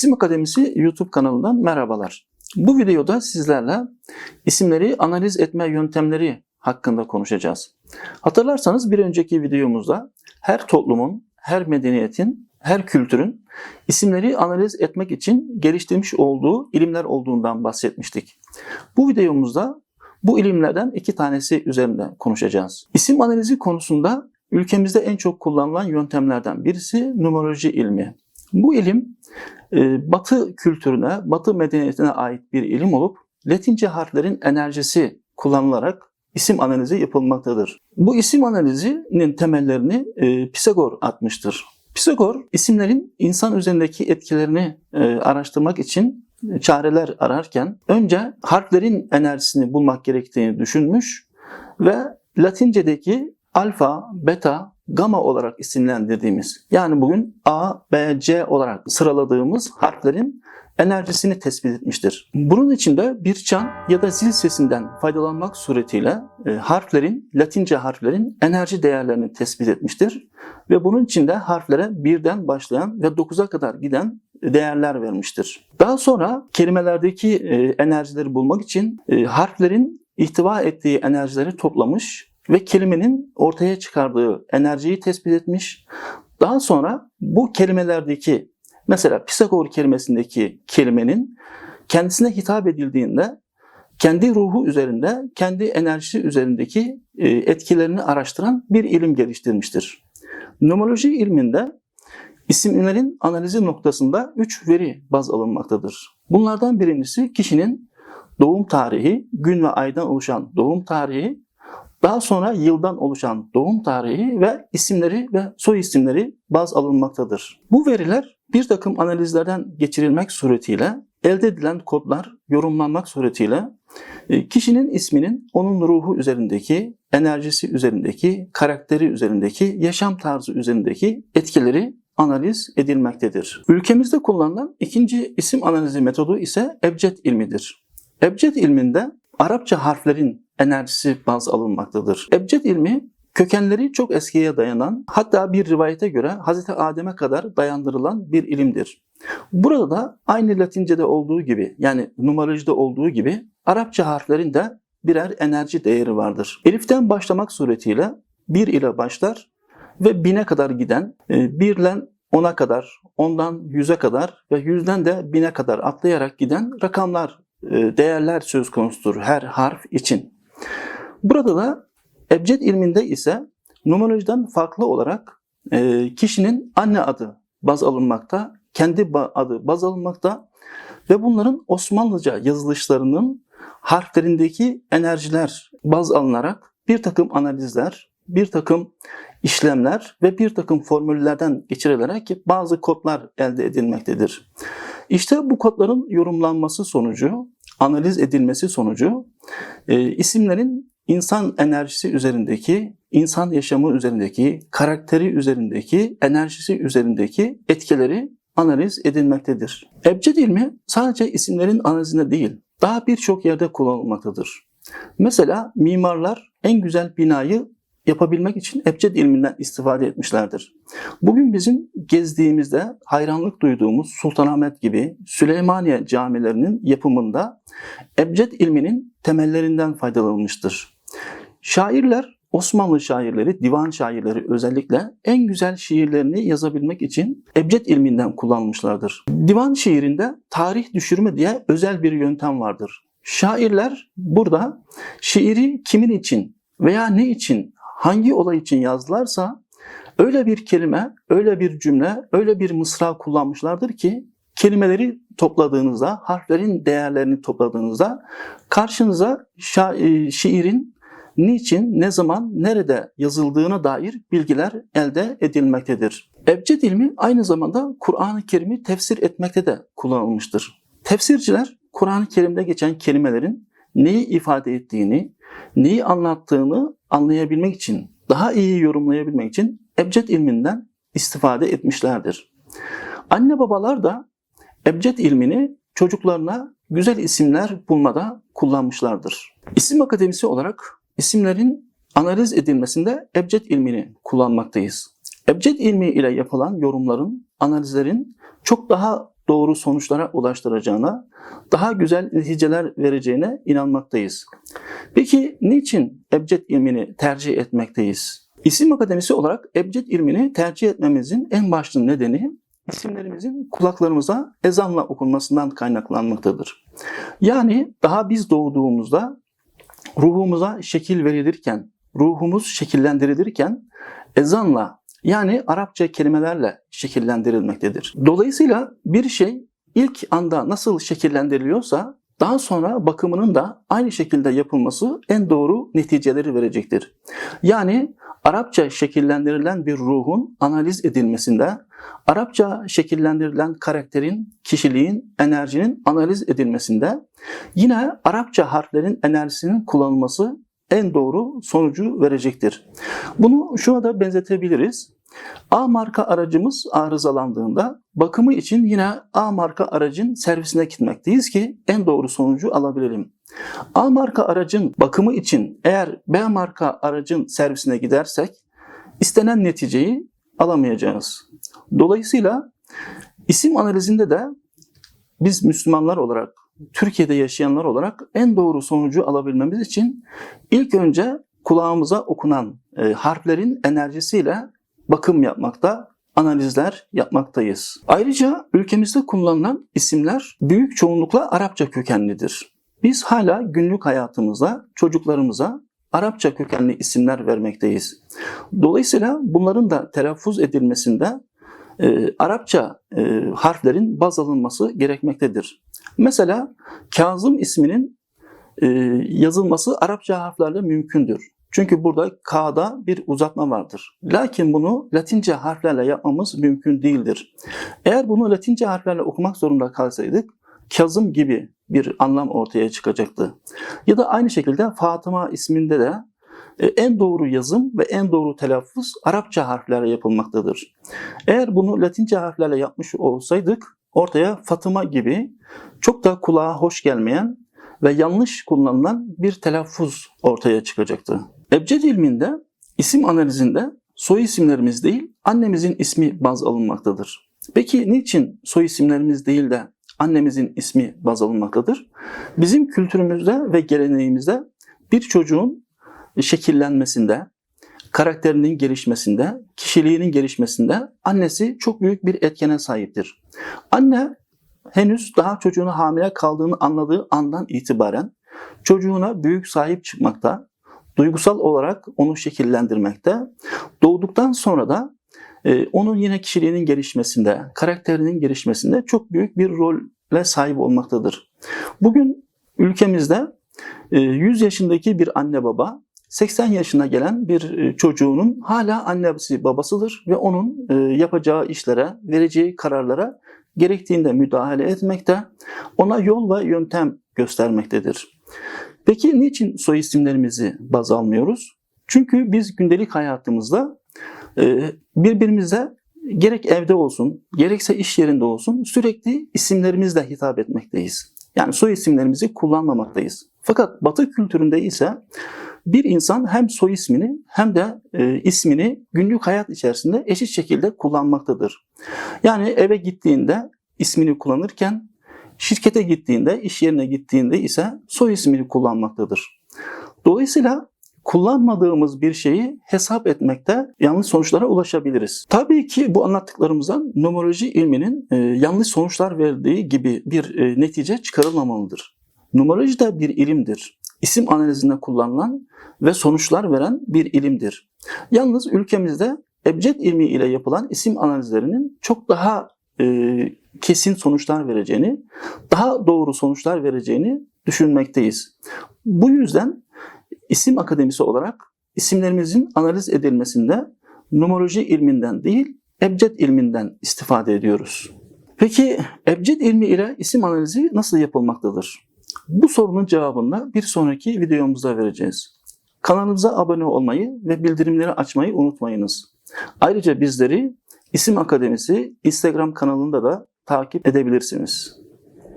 İsim Akademisi YouTube kanalından merhabalar. Bu videoda sizlerle isimleri analiz etme yöntemleri hakkında konuşacağız. Hatırlarsanız bir önceki videomuzda her toplumun, her medeniyetin, her kültürün isimleri analiz etmek için geliştirmiş olduğu ilimler olduğundan bahsetmiştik. Bu videomuzda bu ilimlerden iki tanesi üzerinde konuşacağız. İsim analizi konusunda ülkemizde en çok kullanılan yöntemlerden birisi numeroloji ilmi. Bu ilim e, Batı kültürüne, Batı medeniyetine ait bir ilim olup Latince harflerin enerjisi kullanılarak isim analizi yapılmaktadır. Bu isim analizinin temellerini e, Pisagor atmıştır. Pisagor isimlerin insan üzerindeki etkilerini e, araştırmak için çareler ararken önce harflerin enerjisini bulmak gerektiğini düşünmüş ve Latince'deki alfa, beta, gamma olarak isimlendirdiğimiz yani bugün A, B, C olarak sıraladığımız harflerin enerjisini tespit etmiştir. Bunun için de bir çan ya da zil sesinden faydalanmak suretiyle e, harflerin, Latince harflerin enerji değerlerini tespit etmiştir. Ve bunun için de harflere birden başlayan ve 9'a kadar giden değerler vermiştir. Daha sonra kelimelerdeki e, enerjileri bulmak için e, harflerin ihtiva ettiği enerjileri toplamış ve kelimenin ortaya çıkardığı enerjiyi tespit etmiş. Daha sonra bu kelimelerdeki mesela Pisagor kelimesindeki kelimenin kendisine hitap edildiğinde kendi ruhu üzerinde, kendi enerjisi üzerindeki e, etkilerini araştıran bir ilim geliştirmiştir. Numeroloji ilminde isimlerin analizi noktasında üç veri baz alınmaktadır. Bunlardan birincisi kişinin doğum tarihi, gün ve aydan oluşan doğum tarihi, daha sonra yıldan oluşan doğum tarihi ve isimleri ve soy isimleri baz alınmaktadır. Bu veriler bir takım analizlerden geçirilmek suretiyle elde edilen kodlar yorumlanmak suretiyle e, kişinin isminin onun ruhu üzerindeki, enerjisi üzerindeki, karakteri üzerindeki, yaşam tarzı üzerindeki etkileri analiz edilmektedir. Ülkemizde kullanılan ikinci isim analizi metodu ise ebced ilmidir. Ebced ilminde Arapça harflerin enerjisi baz alınmaktadır. Ebced ilmi kökenleri çok eskiye dayanan hatta bir rivayete göre Hz. Adem'e kadar dayandırılan bir ilimdir. Burada da aynı Latince'de olduğu gibi yani numarolojide olduğu gibi Arapça harflerin de birer enerji değeri vardır. Elif'ten başlamak suretiyle 1 ile başlar ve bine kadar giden, e, birlen 10'a kadar, ondan 100'e kadar ve 100'den de 1000'e kadar atlayarak giden rakamlar, e, değerler söz konusudur her harf için. Burada da ebced ilminde ise numerolojiden farklı olarak e, kişinin anne adı baz alınmakta, kendi adı baz alınmakta ve bunların Osmanlıca yazılışlarının harflerindeki enerjiler baz alınarak bir takım analizler, bir takım işlemler ve bir takım formüllerden geçirilerek bazı kodlar elde edilmektedir. İşte bu kodların yorumlanması sonucu, analiz edilmesi sonucu e, isimlerin insan enerjisi üzerindeki, insan yaşamı üzerindeki, karakteri üzerindeki, enerjisi üzerindeki etkileri analiz edilmektedir. Ebced ilmi sadece isimlerin analizinde değil, daha birçok yerde kullanılmaktadır. Mesela mimarlar en güzel binayı yapabilmek için ebced ilminden istifade etmişlerdir. Bugün bizim gezdiğimizde hayranlık duyduğumuz Sultanahmet gibi Süleymaniye camilerinin yapımında ebced ilminin temellerinden faydalanılmıştır. Şairler Osmanlı şairleri, divan şairleri özellikle en güzel şiirlerini yazabilmek için ebced ilminden kullanmışlardır. Divan şiirinde tarih düşürme diye özel bir yöntem vardır. Şairler burada şiiri kimin için veya ne için, hangi olay için yazdılarsa öyle bir kelime, öyle bir cümle, öyle bir mısra kullanmışlardır ki kelimeleri topladığınızda, harflerin değerlerini topladığınızda karşınıza şa- şiirin niçin, ne zaman, nerede yazıldığına dair bilgiler elde edilmektedir. Ebced ilmi aynı zamanda Kur'an-ı Kerim'i tefsir etmekte de kullanılmıştır. Tefsirciler Kur'an-ı Kerim'de geçen kelimelerin neyi ifade ettiğini, neyi anlattığını anlayabilmek için, daha iyi yorumlayabilmek için ebced ilminden istifade etmişlerdir. Anne babalar da ebced ilmini çocuklarına güzel isimler bulmada kullanmışlardır. İsim Akademisi olarak isimlerin analiz edilmesinde ebced ilmini kullanmaktayız. Ebced ilmi ile yapılan yorumların, analizlerin çok daha doğru sonuçlara ulaştıracağına, daha güzel neticeler vereceğine inanmaktayız. Peki niçin ebced ilmini tercih etmekteyiz? İsim Akademisi olarak ebced ilmini tercih etmemizin en başlı nedeni isimlerimizin kulaklarımıza ezanla okunmasından kaynaklanmaktadır. Yani daha biz doğduğumuzda ruhumuza şekil verilirken, ruhumuz şekillendirilirken ezanla yani Arapça kelimelerle şekillendirilmektedir. Dolayısıyla bir şey ilk anda nasıl şekillendiriliyorsa daha sonra bakımının da aynı şekilde yapılması en doğru neticeleri verecektir. Yani Arapça şekillendirilen bir ruhun analiz edilmesinde, Arapça şekillendirilen karakterin, kişiliğin, enerjinin analiz edilmesinde, yine Arapça harflerin enerjisinin kullanılması en doğru sonucu verecektir. Bunu şuna da benzetebiliriz. A marka aracımız arızalandığında bakımı için yine A marka aracın servisine gitmekteyiz ki en doğru sonucu alabilelim. A marka aracın bakımı için eğer B marka aracın servisine gidersek istenen neticeyi alamayacağız. Dolayısıyla isim analizinde de biz Müslümanlar olarak, Türkiye'de yaşayanlar olarak en doğru sonucu alabilmemiz için ilk önce kulağımıza okunan e, harflerin enerjisiyle bakım yapmakta, analizler yapmaktayız. Ayrıca ülkemizde kullanılan isimler büyük çoğunlukla Arapça kökenlidir. Biz hala günlük hayatımızda çocuklarımıza Arapça kökenli isimler vermekteyiz. Dolayısıyla bunların da telaffuz edilmesinde e, Arapça e, harflerin baz alınması gerekmektedir. Mesela Kazım isminin e, yazılması Arapça harflerle mümkündür. Çünkü burada K'da bir uzatma vardır. Lakin bunu Latince harflerle yapmamız mümkün değildir. Eğer bunu Latince harflerle okumak zorunda kalsaydık Kazım gibi bir anlam ortaya çıkacaktı. Ya da aynı şekilde Fatıma isminde de e, en doğru yazım ve en doğru telaffuz Arapça harflerle yapılmaktadır. Eğer bunu Latince harflerle yapmış olsaydık ortaya Fatıma gibi çok da kulağa hoş gelmeyen ve yanlış kullanılan bir telaffuz ortaya çıkacaktı. Ebced ilminde isim analizinde soy isimlerimiz değil annemizin ismi baz alınmaktadır. Peki niçin soy isimlerimiz değil de annemizin ismi baz alınmaktadır? Bizim kültürümüzde ve geleneğimizde bir çocuğun şekillenmesinde, karakterinin gelişmesinde, kişiliğinin gelişmesinde annesi çok büyük bir etkene sahiptir. Anne henüz daha çocuğunu hamile kaldığını anladığı andan itibaren çocuğuna büyük sahip çıkmakta, duygusal olarak onu şekillendirmekte, doğduktan sonra da e, onun yine kişiliğinin gelişmesinde, karakterinin gelişmesinde çok büyük bir rolle sahip olmaktadır. Bugün ülkemizde e, 100 yaşındaki bir anne baba 80 yaşına gelen bir e, çocuğunun hala annesi babasıdır ve onun e, yapacağı işlere, vereceği kararlara gerektiğinde müdahale etmekte, ona yol ve yöntem göstermektedir. Peki niçin soy isimlerimizi baz almıyoruz? Çünkü biz gündelik hayatımızda e, birbirimize gerek evde olsun, gerekse iş yerinde olsun sürekli isimlerimizle hitap etmekteyiz. Yani soy isimlerimizi kullanmamaktayız. Fakat Batı kültüründe ise bir insan hem soy ismini hem de e, ismini günlük hayat içerisinde eşit şekilde kullanmaktadır. Yani eve gittiğinde ismini kullanırken şirkete gittiğinde, iş yerine gittiğinde ise soy ismini kullanmaktadır. Dolayısıyla kullanmadığımız bir şeyi hesap etmekte yanlış sonuçlara ulaşabiliriz. Tabii ki bu anlattıklarımızdan numeroloji ilminin e, yanlış sonuçlar verdiği gibi bir e, netice çıkarılmamalıdır. Numeroloji de bir ilimdir. İsim analizinde kullanılan ve sonuçlar veren bir ilimdir. Yalnız ülkemizde ebced ilmi ile yapılan isim analizlerinin çok daha e, kesin sonuçlar vereceğini, daha doğru sonuçlar vereceğini düşünmekteyiz. Bu yüzden isim akademisi olarak isimlerimizin analiz edilmesinde numeroloji ilminden değil, ebced ilminden istifade ediyoruz. Peki ebced ilmi ile isim analizi nasıl yapılmaktadır? Bu sorunun cevabını bir sonraki videomuzda vereceğiz. Kanalımıza abone olmayı ve bildirimleri açmayı unutmayınız. Ayrıca bizleri İsim Akademisi Instagram kanalında da takip edebilirsiniz.